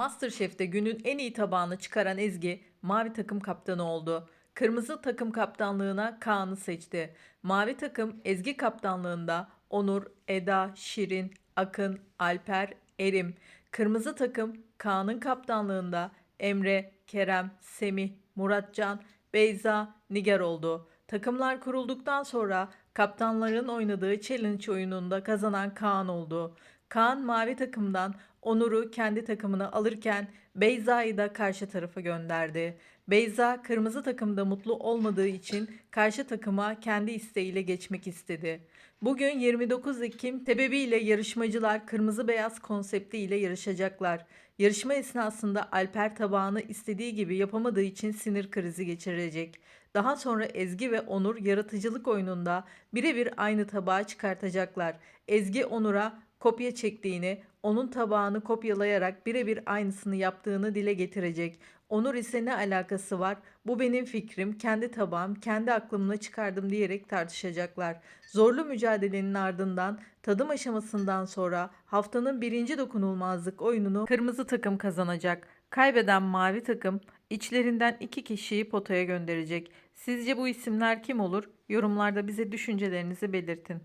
Masterchef'te günün en iyi tabağını çıkaran Ezgi, mavi takım kaptanı oldu. Kırmızı takım kaptanlığına Kaan'ı seçti. Mavi takım Ezgi kaptanlığında Onur, Eda, Şirin, Akın, Alper, Erim. Kırmızı takım Kaan'ın kaptanlığında Emre, Kerem, Semih, Muratcan, Beyza, Nigar oldu. Takımlar kurulduktan sonra kaptanların oynadığı challenge oyununda kazanan Kaan oldu. Kaan mavi takımdan Onur'u kendi takımına alırken Beyza'yı da karşı tarafa gönderdi. Beyza kırmızı takımda mutlu olmadığı için karşı takıma kendi isteğiyle geçmek istedi. Bugün 29 Ekim sebebiyle yarışmacılar kırmızı beyaz konsepti ile yarışacaklar. Yarışma esnasında Alper tabağını istediği gibi yapamadığı için sinir krizi geçirecek. Daha sonra Ezgi ve Onur yaratıcılık oyununda birebir aynı tabağı çıkartacaklar. Ezgi Onur'a kopya çektiğini, onun tabağını kopyalayarak birebir aynısını yaptığını dile getirecek. Onur ise ne alakası var? Bu benim fikrim, kendi tabağım, kendi aklımla çıkardım diyerek tartışacaklar. Zorlu mücadelenin ardından tadım aşamasından sonra haftanın birinci dokunulmazlık oyununu kırmızı takım kazanacak. Kaybeden mavi takım içlerinden iki kişiyi potaya gönderecek. Sizce bu isimler kim olur? Yorumlarda bize düşüncelerinizi belirtin.